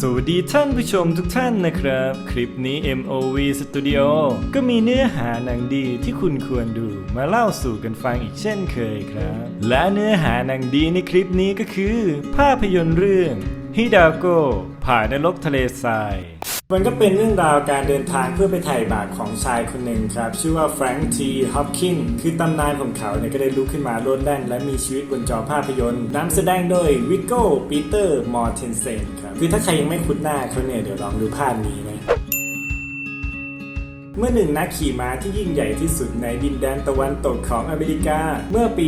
สวัสดีท่านผู้ชมทุกท่านนะครับ คลิปนี้ MOV Studio ก็มีเนื้อหาหนังดีที่คุณควรดูมาเล่าสู่กันฟังอีกเช่นเคยครับ และเนื้อหาหนังดีในคลิปนี้ก็คือ ภาพยนตร์เรื่องฮิดาโกผ่านนรกทะเลทราย มันก็เป็นเรื่องราวการเดินทางเพื่อไปไถ่บาปของชายคนหนึ่งครับ ชื่อว่าแฟรงค์ทีฮอปกินคือตำนานของเขาเนี่ยก็ได้ลุกขึ้นมาโลดแล่น และมีชีวิตบนจอภาพยนตร์นำแสดงโดยวิกโก้ปีเตอร์มอร์เทนเซนครับคือถ้าใครยังไม่คุ้นหน้าเขาเนี่ยเดี๋ยวลองดูภาพนี้นะ เมื่อหนึ่งนักขี่ม้าที่ยิ่งใหญ่ที่สุดในดินแดนตะวันตกของอเมริกา เมื่อปี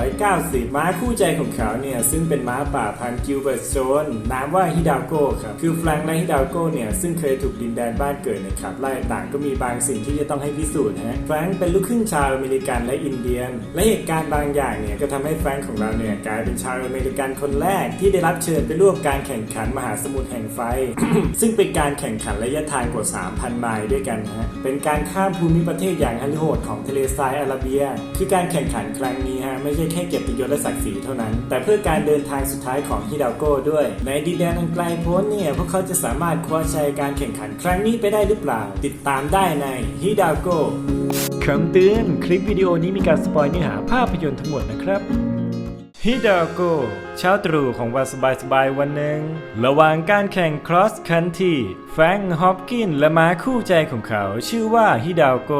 1890 ม้าคู่ใจของเขาเนี่ย ซึ่งเป็นม้าป่าพันธุ์กิลเบิร์ตโซนนามว่าฮิดาโก้ครับ คือแฟรงค์และฮิดาโก้เนี่ย ซึ่งเคยถูกดินแดนบ้านเกิดเนี่ยขับไล่ต่างก็มีบางสิ่งที่จะต้องให้พิสูจน์นะแฟรงค์เป็นลูกครึ่งชาวอเมริกันและอินเดียน และเหตุการณ์บางอย่างเนี่ยก็ทำให้แฟรงค์ของเราเนี่ยกลายเป็นชาวอเมริกันคนแรกที่ได้รับเชิญไปร่วมการแข่งขันมหาสมุทรแห่งไฟ ซึ่งเป็นการแข่งขันระยะทางกว่า 3,000 ไมล์ด้วยกันฮะเป็นการข้ามภูมิประเทศอย่างฮันโหดของทะเลทรายอาระเบีย คือการแข่งขันครั้งนี้ฮะไม่ใช่แค่เกียรติยศและศักดิ์ศรีเท่านั้น แต่เพื่อการเดินทางสุดท้ายของฮิดาโก้ด้วย ในดินแดนอันไกลโพ้นเนี่ยพวกเขาจะสามารถคว้าชัยการแข่งขันครั้งนี้ไปได้หรือเปล่า ติดตามได้ในฮิดาโก้คำเตือนคลิปวิดีโอนี้มีการสปอยเนื้อหาภาพยนตร์ทั้งหมดนะครับฮิดาโก เช้าตรู่ของวันสบายๆวันหนึ่งระหว่างการแข่งครอสคันทีแฟรงค์ฮอปกินและม้าคู่ใจของเขาชื่อว่าฮิดาโก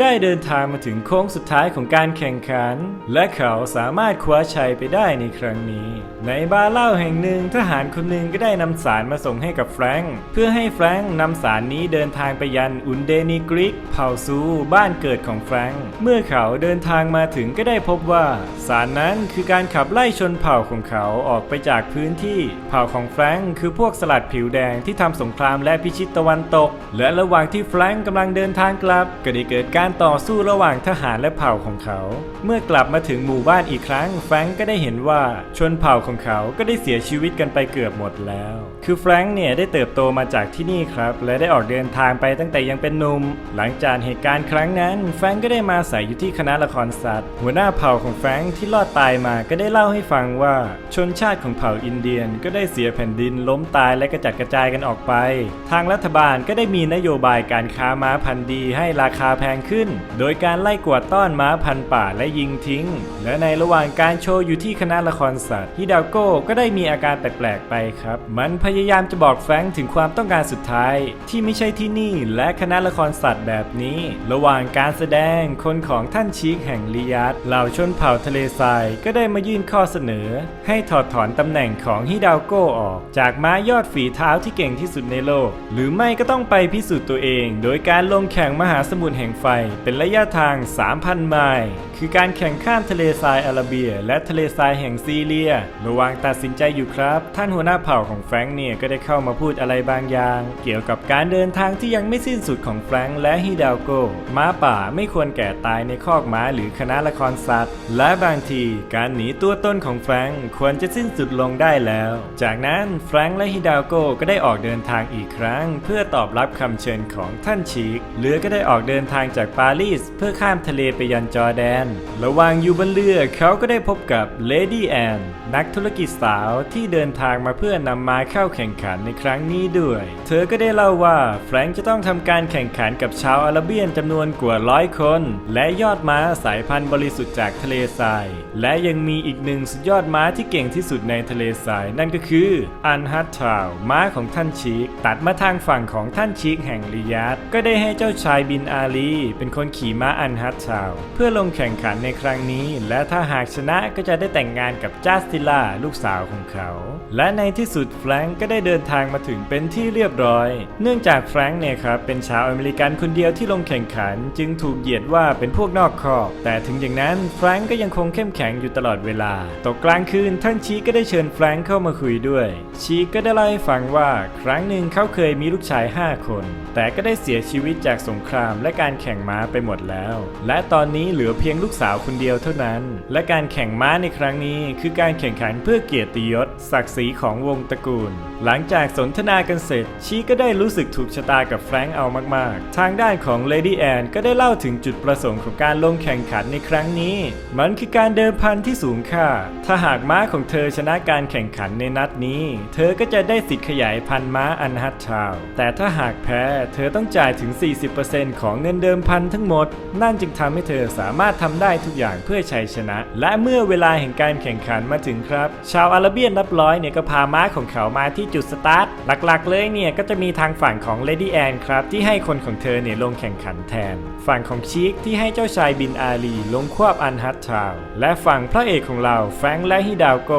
ได้เดินทางมาถึงโค้งสุดท้ายของการแข่งขัน และเขาสามารถคว้าชัยไปได้ในครั้งนี้ ในบาร์เหล้าแห่งหนึ่งทหารคนหนึ่งก็ได้นำสารมาส่งให้กับแฟรงค์เพื่อให้แฟรงค์นำสารนี้เดินทางไปยันอุนเดนิกริกเผ่าซูบ้านเกิดของแฟรงค์เมื่อเขาเดินทางมาถึงก็ได้พบว่า สารนั้นคือการขับไล่ชนเผ่าของเขาาออกไปจากพื้นที่ เผ่าของแฟรงค์คือพวกสลัดผิวแดงที่ทำสงครามและพิชิตตะวันตก และระหว่างที่แฟรงค์กำลังเดินทางกลับ ก็ได้เกิดการต่อสู้ระหว่างทหารและเผ่าของเขา เมื่อกลับมาถึงหมู่บ้านอีกครั้ง แฟรงค์ก็ได้เห็นว่าชนเผ่าของเขาก็ได้เสียชีวิตกันไปเกือบหมดแล้ว คือแฟรงค์เนี่ยได้เติบโตมาจากที่นี่ครับ และได้ออกเดินทางไปตั้งแต่ยังเป็นหนุ่ม หลังจากเหตุการณ์ครั้งนั้น แฟรงค์ก็ได้มาอาศัยอยู่ที่คณะละครสัตว์ หัวหน้าเผ่าของแฟรงค์ที่รอดตายมาก็ได้เล่าให้ฟังว่าชนชาติของเผ่าอินเดียนก็ได้เสียแผ่นดินล้มตายและกระจัดกระจายกันออกไป ทางรัฐบาลก็ได้มีนโยบายการค้าม้าพันธุ์ดีให้ราคาแพงขึ้น โดยการไล่กวาดต้อนม้าพันธุ์ป่าและยิงทิ้ง และในระหว่างการโชว์อยู่ที่คณะละครสัตว์ฮิดาโก้ก็ได้มีอาการแปลกๆไปครับ มันพยายามจะบอกแฟงถึงความต้องการสุดท้าย ที่ไม่ใช่ที่นี่และคณะละครสัตว์แบบนี้ ระหว่างการแสดงคนของท่านชีคแห่งลียัดเหล่าชนเผ่าทะเลทรายก็ได้มายื่นข้อเสนอ ให้ถอดถอนตำแหน่งของฮิดาโกออก จากม้ายอดฝีเท้าที่เก่งที่สุดในโลก หรือไม่ก็ต้องไปพิสูจน์ตัวเอง โดยการลงแข่งมหาสมุทรแห่งไฟ เป็นระยะทาง 3,000 ไมล์ คือการแข่งข้ามทะเลทรายอาระเบีย และทะเลทรายแห่งซีเรีย ระหว่างตัดสินใจอยู่ครับ ท่านหัวหน้าเผ่าของแฟรงค์เนี่ยก็ได้เข้ามาพูดอะไรบางอย่าง เกี่ยวกับการเดินทางที่ยังไม่สิ้นสุดของแฟรงค์และฮิดาโกม้าป่าไม่ควรแก่ตายในคอกม้าหรือคณะละครสัตว์ และบางทีการหนีตัวต้นของแฟรงค์ควรจะสิ้นสุดลงได้แล้ว จากนั้นแฟรงค์และฮิดาโกก็ได้ออกเดินทางอีกครั้ง เพื่อตอบรับคำเชิญของท่านชีกเรือก็ได้ออกเดินทางจากปารีส เพื่อข้ามทะเลไปยันจอร์แดน ระหว่างอยู่บนเรือเขาก็ได้พบกับเลดี้แอนนักธุรกิจสาวที่เดินทางมาเพื่อนำมาเข้าแข่งขันในครั้งนี้ด้วย เธอก็ได้เล่าว่าแฟรงค์จะต้องทำการแข่งขันกับชาวอาราเบียนจำนวนกว่าร้อยคน และยอดม้าสายพันธุ์บริสุทธิ์จากทะเลทราย และยังมีอีกหนึ่งสุดยอดม้าที่เก่งที่สุดในทะเลทรายนั่นก็คืออันฮัตทาวม้าของท่านชีกตัดมาทางฝั่งของท่านชีกแห่งริยาดก็ได้ให้เจ้าชายบินอาลี เป็นคนขี่ม้าอันฮัตทาวเพื่อลงแข่งขันในครั้งนี้ และถ้าหากชนะก็จะได้แต่งงานกับจัสติล่าลูกสาวของเขา และในที่สุดแฟรงก์ก็ได้เดินทางมาถึงเป็นที่เรียบร้อย เนื่องจากแฟรงก์เนี่ยครับเป็นชาวอเมริกันคนเดียวที่ลงแข่งขัน จึงถูกเหยียดว่าเป็นพวกนอกคอกแต่ถึงอย่างนั้นแฟรงก์ก็ยังคงเข้มแข็งอยู่ตลอดเวลาตกกลางคืนท่านชีก็ได้เชิญแฟรงค์เข้ามาคุยด้วย ชีก็ได้เล่าให้ฟังว่า ครั้งหนึ่งเขาเคยมีลูกชาย 5 คน แต่ก็ได้เสียชีวิตจากสงครามและการแข่งม้าไปหมดแล้ว และตอนนี้เหลือเพียงลูกสาวคนเดียวเท่านั้น และการแข่งม้าในครั้งนี้ คือการแข่งขันเพื่อเกียรติยศ ศักดิ์ศรีของวงตระกูล หลังจากสนทนากันเสร็จ ชีก็ได้รู้สึกถูกชะตากับแฟรงค์เอามาก ๆ ทางด้านของเลดี้แอนก็ได้เล่าถึงจุดประสงค์ของการลงแข่งขันในครั้งนี้ มันคือการเดิมพันที่สูงค่า ถ้าหากม้าของเธอชนะการแข่งขันในนัดนี้ เธอก็จะได้สิทธิ์ขยายพันธุ์ม้าอันฮัตชาว แต่ถ้าหากแพ้เธอต้องจ่ายถึง 40%ของเงินเดิมพันทั้งหมด นั่นจึงทำให้เธอสามารถทำได้ทุกอย่างเพื่อชัยชนะ และเมื่อเวลาแห่งการแข่งขันมาถึงครับ ชาวอาราเบียนนับร้อยเนี่ยก็พาม้าของเขามาที่จุดสตาร์ท หลักๆ เลยเนี่ยก็จะมีทางฝั่งของเลดี้แอนครับที่ให้คนของเธอเนี่ยลงแข่งขันแทน ฝั่งของชีคที่ให้เจ้าชายบินอาลี ลงควบอันฮัตชาว และฝั่งพระเอกของเราแฟรงค์และฮิดาวโก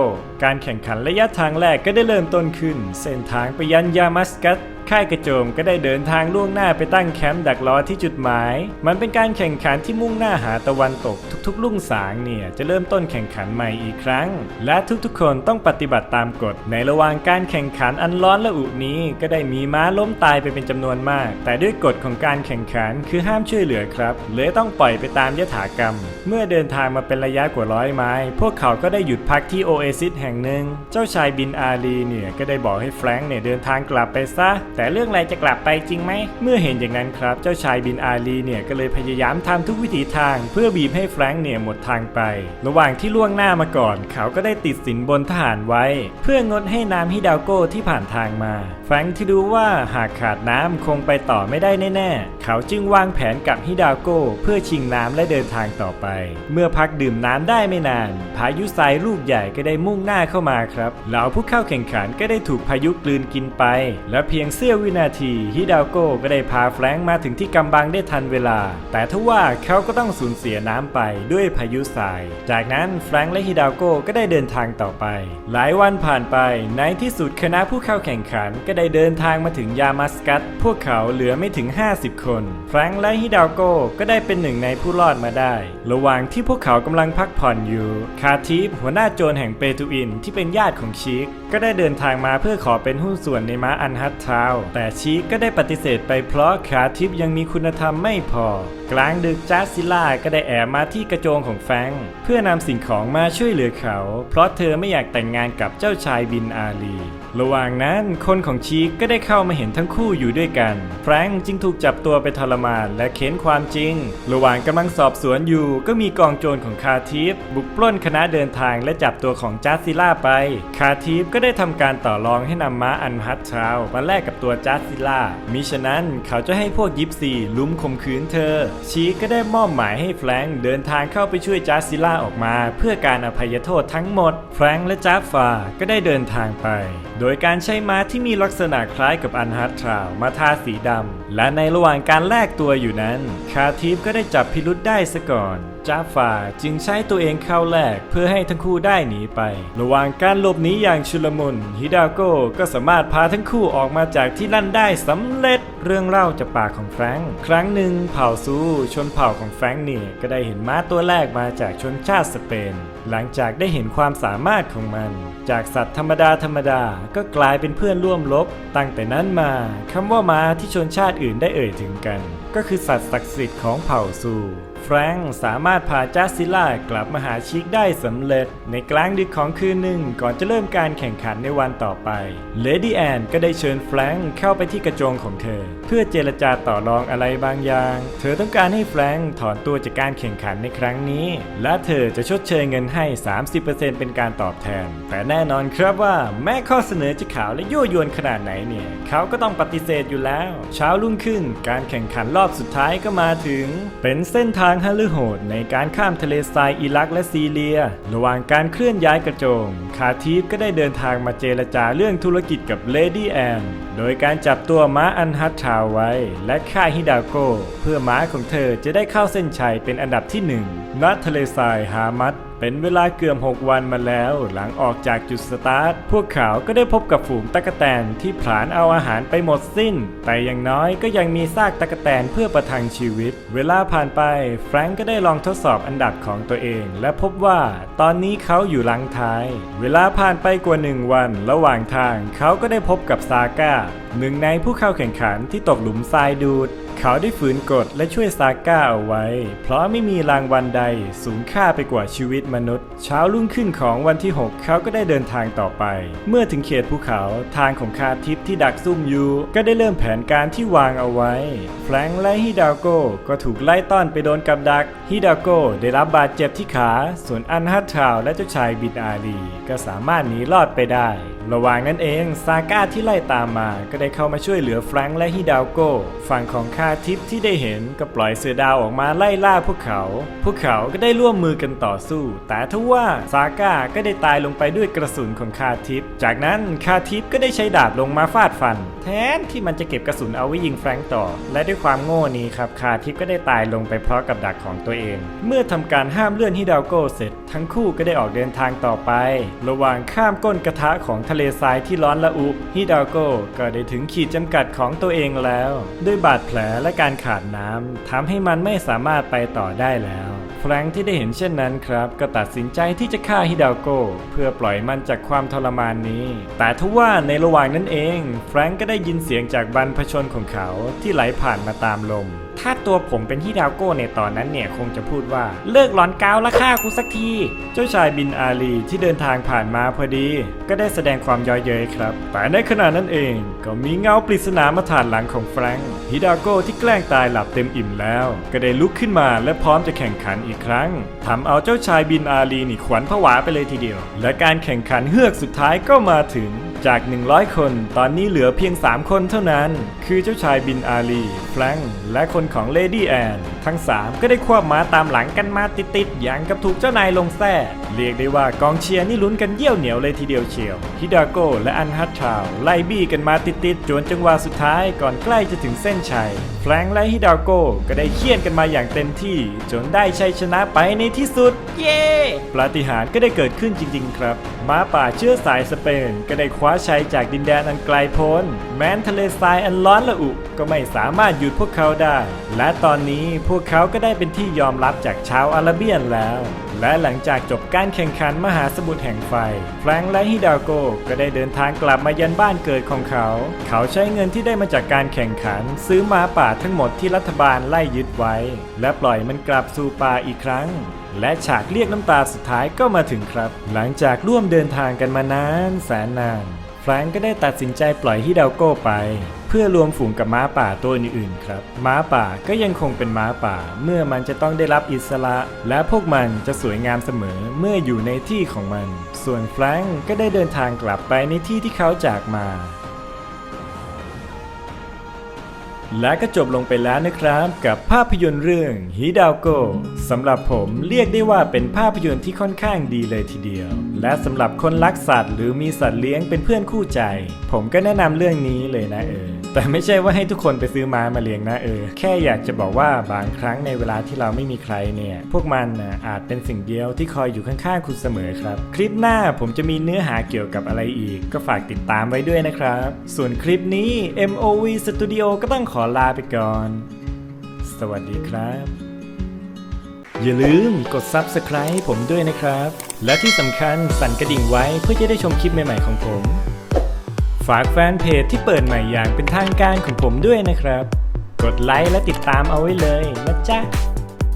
การแข่งขันระยะทางแรกก็ได้เริ่มต้นขึ้น เส้นทางไปยันยามัสกัส ค่ายกระโจมก็ได้เดินทางล่วงหน้าไปตั้งแคมป์ดักรอที่จุดหมาย มันเป็นการแข่งขันที่มุ่งหน้าหาตะวันตกทุกๆลุ่งสางเนี่ยจะเริ่มต้นแข่งขันใหม่อีกครั้ง และทุกๆ คนต้องปฏิบัติตามกฎ ในระหว่างการแข่งขันอันร้อนและอุนี้ก็ได้มีม้าล้มตายไปเป็นจำนวนมาก แต่ด้วยกฎของการแข่งขันคือห้ามช่วยเหลือครับเลยต้องปล่อยไปตามยถากรรม เมื่อเดินทางมาเป็นระยะกว่าร้อยไม้ พวกเขาก็ได้หยุดพักที่โอเอซิสแห่งหนึ่ง เจ้าชายบินอาลีเนี่ยก็ได้บอกให้แฟรงค์เนี่ยเดินทางกลับไปซะแต่เรื่องอะไรจะกลับไปจริงไหม เมื่อเห็นอย่างนั้นครับ เจ้าชายบินอาลีเนี่ยก็เลยพยายามทำทุกวิถีทาง เพื่อบีบให้แฟรงค์เนี่ยหมดทางไป ระหว่างที่ล่วงหน้ามาก่อน เขาก็ได้ติดสินบนทหารไว้ เพื่องดให้น้ำฮิดาวโก้ที่ผ่านทางมา แฟรงค์ที่รู้ว่าหากขาดน้ำคงไปต่อไม่ได้แน่ๆ เขาจึงวางแผนกับฮิดาวโก้เพื่อชิงน้ำและเดินทางต่อไป เมื่อพักดื่มน้ำได้ไม่นาน พายุทรายลูกใหญ่ก็ได้มุ่งหน้าเข้ามาครับเหล่าผู้เข้าแข่งขันก็ได้ถูกพายุกลืนกินไป และเพียงเสยววินาทีฮิดาโก้ก็ได้พาแฟรงค์มาถึงที่กำบังได้ทันเวลา แต่ทว่าเขาก็ต้องสูญเสียน้ำไปด้วยพายุทราย จากนั้นแฟรงค์และฮิดาโก้ก็ได้เดินทางต่อไป หลายวันผ่านไปในที่สุดคณะผู้เข้าแข่งขันก็ได้เดินทางมาถึงยามัสกัสพวกเขาเหลือไม่ถึง 50 คน แฟรงค์และฮิดาโก้ก็ได้เป็นหนึ่งในผู้รอดมาได้ ระหว่างที่พวกเขากำลังพักผ่อนอยู่ คาทีฟหัวหน้าโจรแห่งเปตูอินที่เป็นญาติของชีคก็ได้เดินทางมาเพื่อขอเป็นหุ้นส่วนในม้าอันฮัตทาวแต่ชีก็ได้ปฏิเสธไปเพราะคาทิฟยังมีคุณธรรมไม่พอ กลางดึกจัสซิล่าก็ได้แอบมาที่กระโจงของแฟง เพื่อนำสิ่งของมาช่วยเหลือเขา เพราะเธอไม่อยากแต่งงานกับเจ้าชายบินอาลี ระหว่างนั้นคนของชีคก็ได้เข้ามาเห็นทั้งคู่อยู่ด้วยกัน แฟรงค์จึงถูกจับตัวไปทรมานและเค้นความจริง ระหว่างกำลังสอบสวนอยู่ก็มีกองโจรของคาทิฟบุกปล้นคณะเดินทางและจับตัวของจัสซิล่าไป คาทิฟก็ได้ทำการต่อรองให้นำม้าอันฮัตชาวมาแลกกับตัวจัสซิล่ามิฉะนั้นเขาจะให้พวกยิปซีลุ้มข่มขืนเธอ ชีก็ได้มอบหมายให้แฟรงค์เดินทางเข้าไปช่วยจัสซิล่าออกมา เพื่อการอภัยโทษทั้งหมด แฟรงค์และจัฟฟาก็ได้เดินทางไปโดยการใช้ม้าที่มีลักษณะคล้ายกับอันฮัตทราวมาทาสีดำ และในระหว่างการแลกตัวอยู่นั้น คาทิฟก็ได้จับพิรุษได้ซะก่อนจาฟาจึงใช้ตัวเองเข้าแลกเพื่อให้ทั้งคู่ได้หนีไป ระหว่างการหลบหนีอย่างชุลมุนฮิดาโก้ก็สามารถพาทั้งคู่ออกมาจากที่นั่นได้สำเร็จเรื่องเล่าจากปากของแฟรงค์ครั้งหนึ่งเผ่าซูชนเผ่าของแฟรงค์เนี่ยก็ได้เห็นม้าตัวแรกมาจากชนชาติสเปน หลังจากได้เห็นความสามารถของมัน จากสัตว์ธรรมดาธรรมดาก็กลายเป็นเพื่อนร่วมรบตั้งแต่นั้นมาคำว่ามาที่ชนชาติอื่นได้เอ่ยถึงกัน ก็คือสัตว์ศักดิ์สิทธิ์ของเผ่าซูแฟรงค์สามารถพาจัสซิล่ากลับมาหาชิคได้สำเร็จ ในกลางดึกของคืนหนึ่งก่อนจะเริ่มการแข่งขันในวันต่อไปเลดี้แอนก็ได้เชิญแฟรงค์เข้าไปที่กระโจงของเธอ เพื่อเจรจาต่อรองอะไรบางอย่าง เธอต้องการให้แฟรงค์ถอนตัวจากการแข่งขันในครั้งนี้ และเธอจะชดเชยเงินให้ 30%เป็นการตอบแทน แต่แน่นอนครับว่าแม้ข้อเสนอจะขาวและยั่วยวนขนาดไหนเนี่ยเขาก็ต้องปฏิเสธอยู่แล้ว เช้ารุ่งขึ้นการแข่งขันรอบอบสุดท้ายก็มาถึง เป็นเส้นทางฮาลือโหดในการข้ามทะเลทรายอิรักและซีเรีย ระหว่างการเคลื่อนย้ายกระโจงคาทีฟก็ได้เดินทางมาเจรจาเรื่องธุรกิจกับเลดี้แอนโดยการจับตัวม้าอันฮัตชาวไว้ และฆ่าฮิดาโกเพื่อม้าของเธอจะได้เข้าเส้นชัยเป็นอันดับที่หนึ่งณทะเลทรายฮามัด เป็นเวลาเกือบ6วันมาแล้ว หลังออกจากจุดสตาร์ท พวกเขาก็ได้พบกับฝูงตะกแตนที่ผลาญเอาอาหารไปหมดสิ้น แต่อย่างน้อยก็ยังมีซากตะกแตนเพื่อประทังชีวิต เวลาผ่านไป แฟรงก์ก็ได้ลองทดสอบอันดับของตัวเอง และพบว่าตอนนี้เขาอยู่หลังท้าย เวลาผ่านไปกว่าหนึ่งวัน ระหว่างทางเขาก็ได้พบกับซาก้า หนึ่งในผู้เข้าแข่งขันที่ตกหลุมทรายดูด เขาได้ฝืนกฎและช่วยซาก้าเอาไว้ เพราะไม่มีรางวัลใดสูงค่าไปกว่าชีวิตมนุษย์ เช้ารุ่งขึ้นของวันที่ 6 เขาก็ได้เดินทางต่อไป เมื่อถึงเขตภูเขาทางของคาทิปที่ดักซุ่มอยู่ ก็ได้เริ่มแผนการที่วางเอาไว้ แฟรงค์และฮิดาโกก็ถูกไล่ต้อนไปโดนกับดัก ฮิดาโกได้รับบาดเจ็บที่ขา ส่วนอันฮัตทาวและเจ้าชายบินอาลีก็สามารถหนีรอดไปได้ ระหว่างนั้นเองซาก้าที่ไล่ตามมาก็ได้เข้ามาช่วยเหลือแฟรงค์และฮิดาโกฝั่งของคาทิปที่ได้เห็นก็ปล่อยเสือดาวออกมาไล่ล่าพวกเขา พวกเขาก็ได้ร่วมมือกันต่อสู้ แต่ทว่าซาก้าก็ได้ตายลงไปด้วยกระสุนของคาทิป จากนั้นคาทิปก็ได้ใช้ดาบลงมาฟาดฟัน แทนที่มันจะเก็บกระสุนเอาไว้ยิงแฟรงค์ต่อ และด้วยความโง่นี้ครับคาทิปก็ได้ตายลงไปเพราะกับดักของตัวเอง เมื่อทำการห้ามเลื่อนฮิดาโกเสร็จ ทั้งคู่ก็ได้ออกเดินทางต่อไป ระหว่างข้ามก้นกระทะของทะเลทรายที่ร้อนระอุฮิดาโกก็ได้ถึงขีดจำกัดของตัวเองแล้ว ด้วยบาดแผลและการขาดน้ำทำให้มันไม่สามารถไปต่อได้แล้วแฟรงค์ที่ได้เห็นเช่นนั้นครับ ก็ตัดสินใจที่จะฆ่าฮิดาโกเพื่อปล่อยมันจากความทรมานนี้ แต่ทว่าในระหว่างนั้นเอง แฟรงค์ก็ได้ยินเสียงจากบรรพชนของเขาที่ไหลผ่านมาตามลม ถ้าตัวผมเป็นฮิดาโก้ในตอนนั้นเนี่ยคงจะพูดว่าเลิกหลอนกาวและฆ่ากูสักที เจ้าชายบินอาลีที่เดินทางผ่านมาพอดี ก็ได้แสดงความย้อเย้ยครับ แต่ในขณะนั้นเองก็มีเงาปริศนามาผ่านหลังของแฟรงค์ฮิดาโก้ที่แกล้งตายหลับเต็มอิ่มแล้ว ก็ได้ลุกขึ้นมาและพร้อมจะแข่งขันอีกครั้งทำเอาเจ้าชายบินอาลีนี่ขวัญผวาไปเลยทีเดียว และการแข่งขันเฮือกสุดท้ายก็มาถึงจาก 100 คน ตอนนี้เหลือเพียง 3 คนเท่านั้น คือเจ้าชายบินอาลี แฟรงค์และคนของเลดี้แอนทั้ง 3 ก็ได้ควบม้าตามหลังกันมาติดๆอย่างกับถูกเจ้านายลงแท้เรียกได้ว่ากองเชียร์นี่ลุ้นกันเยี่ยวเหนียวเลยทีเดียวเชียวฮิดาโกและอันฮัตชาวไล่บี้กันมาติดๆจนจังหวะสุดท้ายก่อนใกล้จะถึงเส้นชัยแฟรงค์และฮิดาโกก็ได้เคี่ยนกันมาอย่างเต็มที่ จนได้ชัยชนะไปในที่สุด เย้ปาฏิหาริย์ก็ได้เกิดขึ้นจริง ๆ ครับ ม้าป่าเชื้อสายสเปน ก็ได้คว้าชัยจากดินแดนอันไกลโพ้น แม้นทะเลทรายอันร้อนระอุก็ไม่สามารถหยุดพวกเขาได้ และตอนนี้พวกเขาก็ได้เป็นที่ยอมรับจากชาวอาราเบียนแล้ว และหลังจากจบการแข่งขันมหาสมุทรแห่งไฟ แฟรงค์และฮิดาโกก็ได้เดินทางกลับมายันบ้านเกิดของเขา เขาใช้เงินที่ได้มาจากการแข่งขัน ซื้อม้าป่าทั้งหมดที่รัฐบาลไล่ยึดไว้ และปล่อยมันกลับสู่ป่าอีกครั้งและฉากเรียกน้ำตาสุดท้ายก็มาถึงครับ หลังจากร่วมเดินทางกันมานานแสนนาน แฟรงก์ก็ได้ตัดสินใจปล่อยฮิดาโก้ไป พื่อรวมฝูงกับม้าป่าตัวอื่นๆครับ ม้าป่าก็ยังคงเป็นม้าป่า เมื่อมันจะต้องได้รับอิสระ และพวกมันจะสวยงามเสมอเมื่ออยู่ในที่ของมัน ส่วนแฟรงก์ก็ได้เดินทางกลับไปในที่ที่เขาจากมา และก็จบลงไปแล้วนะครับ กับภาพยนตร์เรื่องฮิดาโกสำหรับผมเรียกได้ว่าเป็นภาพยนตร์ที่ค่อนข้างดีเลยทีเดียว และสำหรับคนรักสัตว์ หรือมีสัตว์เลี้ยงเป็นเพื่อนคู่ใจ ผมก็แนะนำเรื่องนี้เลยนะเออ แต่ไม่ใช่ว่าให้ทุกคนไปซื้อม้ามาเลี้ยงนะเออ แค่อยากจะบอกว่าบางครั้งในเวลาที่เราไม่มีใครเนี่ย พวกมันนะอาจเป็นสิ่งเดียวที่คอยอยู่ข้างๆคุณเสมอครับ คลิปหน้าผมจะมีเนื้อหาเกี่ยวกับอะไรอีก ก็ฝากติดตามไว้ด้วยนะครับ ส่วนคลิปนี้ MOV Studio ก็ต้องขอลาไปก่อน สวัสดีครับ อย่าลืมกด Subscribe ผมด้วยนะครับ และที่สำคัญสั่นกระดิ่งไว้เพื่อจะได้ชมคลิปใหม่ๆของผม ฝากแฟนเพจที่เปิดใหม่อย่างเป็นทางการของผมด้วยนะครับ กดไลค์และติดตามเอาไว้เลยนะจ๊ะ